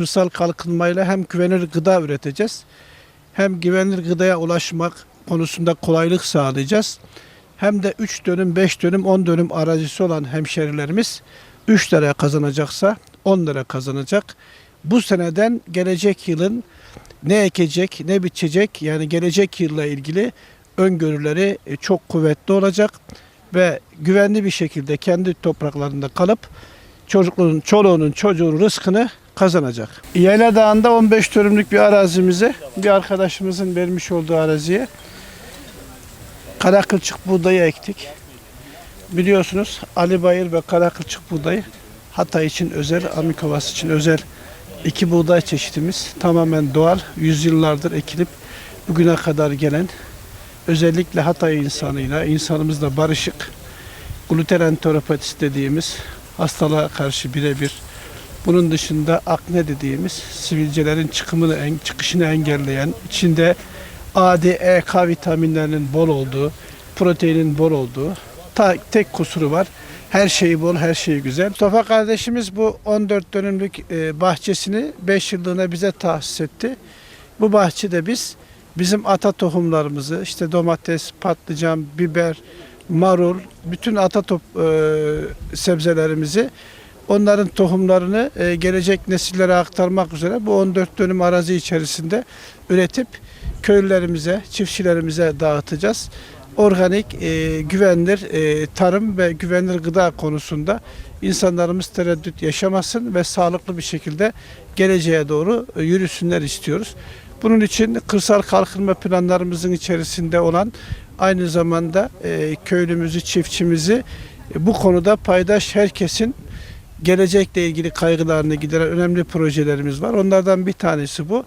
kırsal kalkınmayla hem güvenilir gıda üreteceğiz. Hem güvenilir gıdaya ulaşmak konusunda kolaylık sağlayacağız. Hem de 3 dönüm, 5 dönüm, 10 dönüm arazisi olan hemşerilerimiz 3 lira kazanacaksa 10 lira kazanacak. Bu seneden gelecek yılın ne ekecek, ne biçecek yani gelecek yılla ilgili öngörüleri e, çok kuvvetli olacak ve güvenli bir şekilde kendi topraklarında kalıp çocukluğun, çoluğunun, çocuğun rızkını kazanacak. Yayla Dağı'nda 15 dönümlük bir arazimize, bir arkadaşımızın vermiş olduğu araziye karakılçık buğdayı ektik. Biliyorsunuz Ali Bayır ve karakılçık buğdayı Hatay için özel, Amikovas için özel iki buğday çeşitimiz tamamen doğal, yüzyıllardır ekilip bugüne kadar gelen özellikle Hatay insanıyla, insanımızla barışık, gluten enteropatisi dediğimiz hastalığa karşı birebir bunun dışında akne dediğimiz sivilcelerin çıkımını, çıkışını engelleyen, içinde A, D, E, K vitaminlerinin bol olduğu, proteinin bol olduğu, ta, tek kusuru var. Her şeyi bol, her şeyi güzel. Mustafa kardeşimiz bu 14 dönümlük e, bahçesini 5 yıllığına bize tahsis etti. Bu bahçede biz bizim ata tohumlarımızı işte domates, patlıcan, biber, marul, bütün ata top, e, sebzelerimizi onların tohumlarını e, gelecek nesillere aktarmak üzere bu 14 dönüm arazi içerisinde üretip köylülerimize, çiftçilerimize dağıtacağız. Organik, e, güvenilir e, tarım ve güvenilir gıda konusunda insanlarımız tereddüt yaşamasın ve sağlıklı bir şekilde geleceğe doğru e, yürüsünler istiyoruz. Bunun için kırsal kalkınma planlarımızın içerisinde olan aynı zamanda köylümüzü, çiftçimizi bu konuda paydaş herkesin gelecekle ilgili kaygılarını gideren önemli projelerimiz var. Onlardan bir tanesi bu.